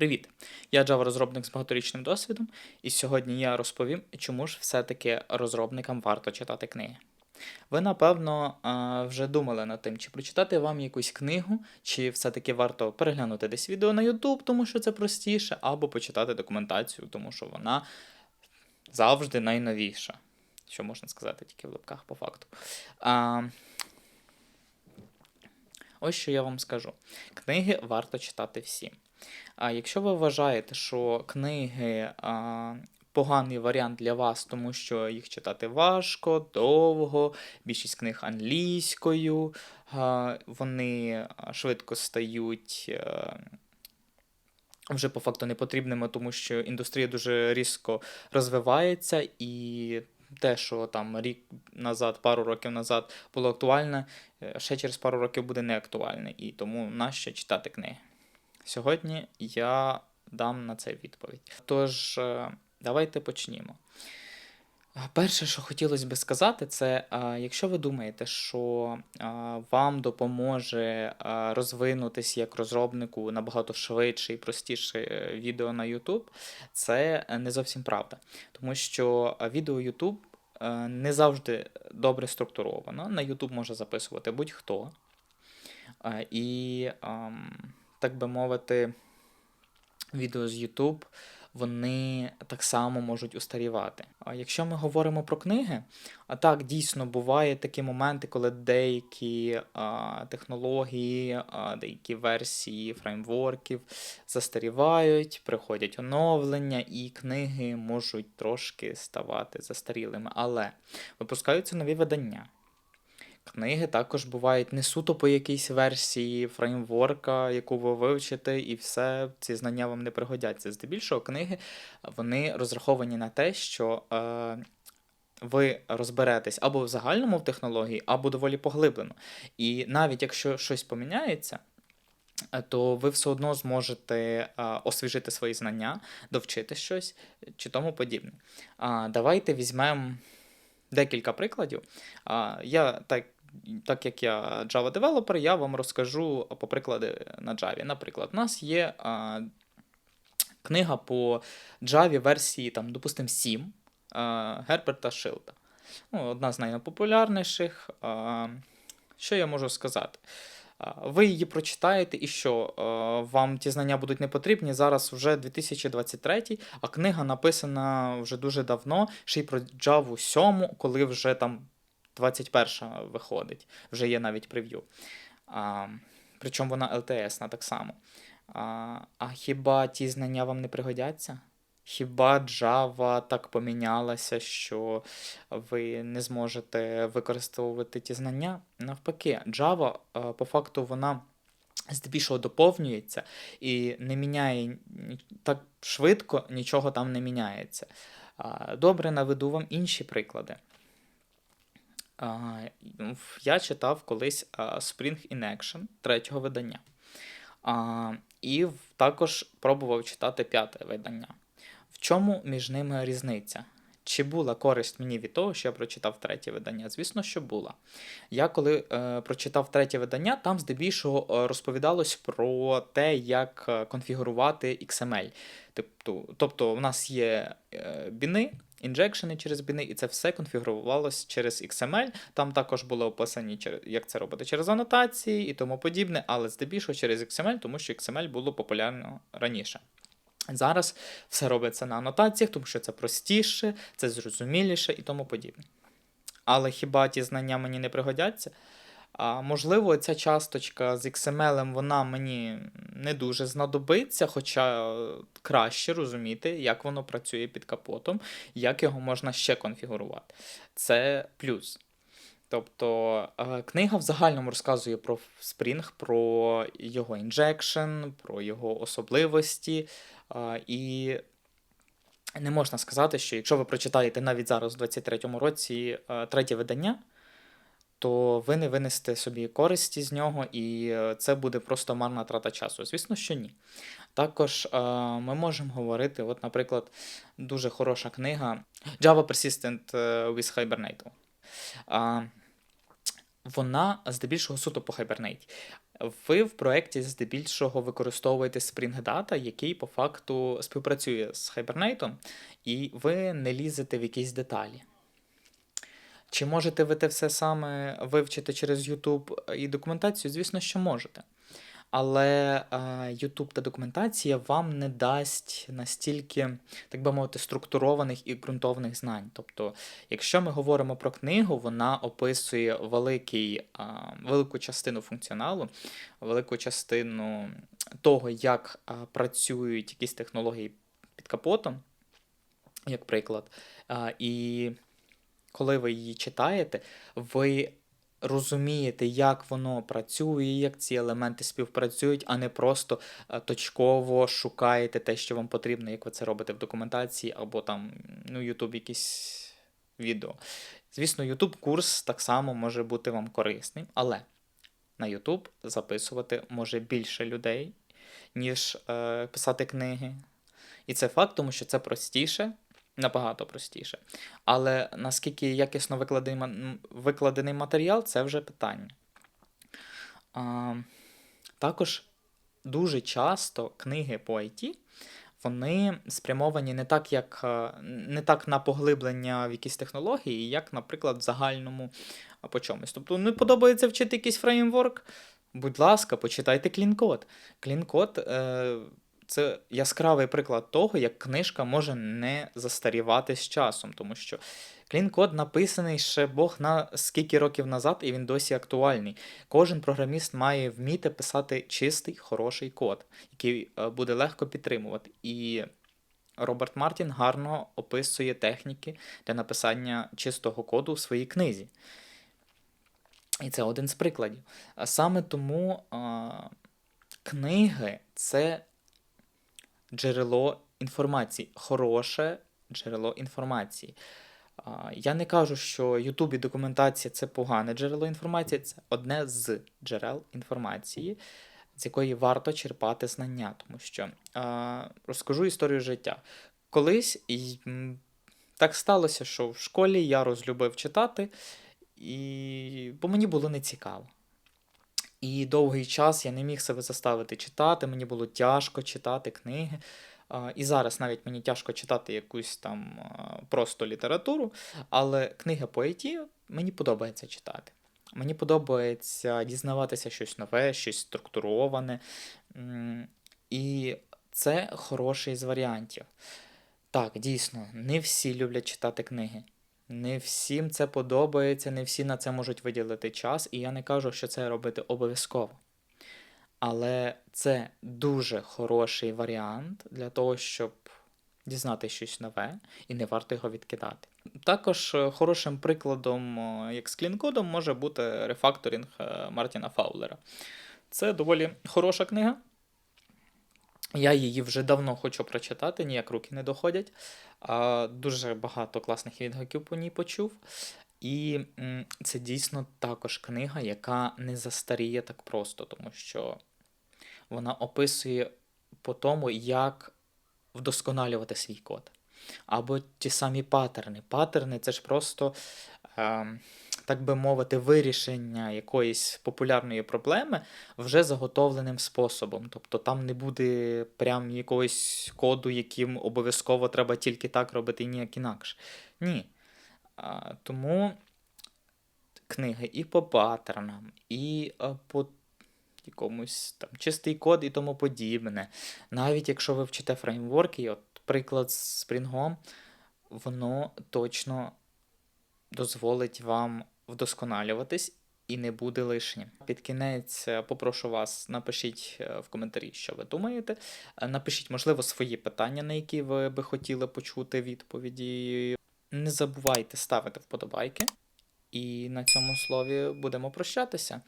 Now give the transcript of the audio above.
Привіт! Я Java розробник з багаторічним досвідом, і сьогодні я розповім, чому ж все-таки розробникам варто читати книги. Ви, напевно, вже думали над тим, чи прочитати вам якусь книгу, чи все-таки варто переглянути десь відео на YouTube, тому що це простіше, або почитати документацію, тому що вона завжди найновіша. Що можна сказати тільки в лапках по факту. А, ось що я вам скажу: книги варто читати всі. А якщо ви вважаєте, що книги а, поганий варіант для вас, тому що їх читати важко, довго, більшість книг англійською, а, вони швидко стають. а, вже по факту непотрібними, тому що індустрія дуже різко розвивається, і те, що там рік назад, пару років назад було актуальне, е, ще через пару років буде неактуальне. І тому нащо читати книги? Сьогодні я дам на це відповідь. Тож, е, давайте почнімо. Перше, що хотілося би сказати, це якщо ви думаєте, що вам допоможе а, розвинутись як розробнику набагато швидше і простіше е, відео на YouTube, це е, не зовсім правда. Тому що відео YouTube е, не завжди добре структуровано. На YouTube може записувати будь-хто. І, ам, так би мовити, відео з YouTube, вони так само можуть устарівати. А якщо ми говоримо про книги, а так дійсно бувають такі моменти, коли деякі а, технології, а, деякі версії фреймворків застарівають, приходять оновлення, і книги можуть трошки ставати застарілими. Але випускаються нові видання. Книги також бувають не суто по якійсь версії фреймворка, яку ви вивчите, і все, ці знання вам не пригодяться. Здебільшого книги вони розраховані на те, що е, ви розберетесь або в загальному в технології, або доволі поглиблено. І навіть якщо щось поміняється, е, то ви все одно зможете е, освіжити свої знання, довчити щось чи тому подібне. Давайте візьмемо декілька прикладів. Я так, так як я Java девелопер, я вам розкажу по приклади на Java. Наприклад, у нас є а, книга по Java версії, там, допустимо, 7 а, Герберта Шилда. Ну, одна з найпопулярніших. А, що я можу сказати? Ви її прочитаєте, і що вам ті знання будуть не потрібні. Зараз вже 2023, а книга написана вже дуже давно, ще й про Java 7, коли вже там 21 виходить, вже є навіть прев'ю. А, Причому вона LTS так само. А, а хіба ті знання вам не пригодяться? Хіба Java так помінялася, що ви не зможете використовувати ті знання? Навпаки, Java е, по факту вона здебільшого доповнюється і не міняє так швидко, нічого там не міняється. Добре, наведу вам інші приклади. Я читав колись Spring in Action третього видання. І також пробував читати п'яте видання. В чому між ними різниця? Чи була користь мені від того, що я прочитав третє видання? Звісно, що була. Я коли е, прочитав третє видання, там здебільшого е, розповідалось про те, як е, конфігурувати XML. Тобто, тобто в нас є е, біни, інжекшени через біни, і це все конфігурувалось через XML. Там також були описані, як це робити через анотації і тому подібне, але здебільшого через XML, тому що XML було популярно раніше. Зараз все робиться на анотаціях, тому що це простіше, це зрозуміліше і тому подібне. Але хіба ті знання мені не пригодяться? А, можливо, ця часточка з XML вона мені не дуже знадобиться, хоча е, краще розуміти, як воно працює під капотом, як його можна ще конфігурувати. Це плюс. Тобто е, книга в загальному розказує про Spring, про його інжекшн, про його особливості. І не можна сказати, що якщо ви прочитаєте навіть зараз, у 23-му році, е, третє видання, то ви не винесете собі користі з нього, і е, це буде просто марна трата часу. Звісно, що ні. Також е, ми можемо говорити, от, наприклад, дуже хороша книга Java Persistent with Hibernate. Вона здебільшого суто по Hibernate. Ви в проєкті здебільшого використовуєте Spring Data, який по факту співпрацює з Hibernate, і ви не лізете в якісь деталі. Чи можете ви те все саме вивчити через YouTube і документацію? Звісно, що можете. Але е, YouTube та документація вам не дасть настільки, так би мовити, структурованих і ґрунтовних знань. Тобто, якщо ми говоримо про книгу, вона описує великий, е, велику частину функціоналу, велику частину того, як е, працюють якісь технології під капотом, як приклад. І коли ви її читаєте, ви розумієте, як воно працює, як ці елементи співпрацюють, а не просто е, точково шукаєте те, що вам потрібно, як ви це робите в документації, або там, ну, YouTube якісь відео. Звісно, YouTube курс так само може бути вам корисним, але на YouTube записувати може більше людей, ніж е, писати книги. І це факт, тому що це простіше, набагато простіше. Але наскільки якісно викладений, викладений матеріал, це вже питання. А, також дуже часто книги по IT вони спрямовані не так, як, е, не так на поглиблення в якісь технології, як, наприклад, в загальному по чомусь. Тобто, не подобається вчити якийсь фреймворк. Будь ласка, почитайте клін-код. Клін-код е, це яскравий приклад того, як книжка може не застарівати з часом, тому що клін-код написаний ще Бог на скільки років назад, і він досі актуальний. Кожен програміст має вміти писати чистий, хороший код, який е, буде легко підтримувати. І Роберт Мартін гарно описує техніки для написання чистого коду в своїй книзі. І це один з прикладів. Саме тому а, книги це джерело інформації, хороше джерело інформації. Я не кажу, що YouTube і документація це погане джерело інформації, це одне з джерел інформації, з якої варто черпати знання. Тому що розкажу історію життя. Колись так сталося, що в школі я розлюбив читати, і... бо мені було нецікаво. І довгий час я не міг себе заставити читати, мені було тяжко читати книги. І зараз навіть мені тяжко читати якусь там просто літературу, але книги по IT мені подобається читати. Мені подобається дізнаватися щось нове, щось структуроване. І це хороший з варіантів. Так, дійсно, не всі люблять читати книги. Не всім це подобається, не всі на це можуть виділити час, і я не кажу, що це робити обов'язково. Але це дуже хороший варіант для того, щоб дізнати щось нове, і не варто його відкидати. Також е, хорошим прикладом, е, як з клінкодом, може бути рефакторинг е, Мартіна Фаулера. Це доволі хороша книга. Я її вже давно хочу прочитати, ніяк руки не доходять. Дуже багато класних відгуків по ній почув. І це дійсно також книга, яка не застаріє так просто, тому що вона описує по тому, як вдосконалювати свій код. Або ті самі паттерни. Паттерни це ж просто, ем, так би мовити, вирішення якоїсь популярної проблеми вже заготовленим способом. Тобто там не буде прям якогось коду, яким обов'язково треба тільки так робити і ніяк інакше. Ні. А, тому книги і по паттернам, і по якомусь там чистий код і тому подібне. Навіть якщо ви вчите фреймворки, от приклад з Spring, воно точно дозволить вам вдосконалюватись і не буде лишнім. Під кінець е, попрошу вас, напишіть е, в коментарі, що ви думаєте. Е, Напишіть, можливо, свої питання, на які ви би хотіли почути відповіді. Не забувайте ставити вподобайки. І на цьому слові будемо прощатися.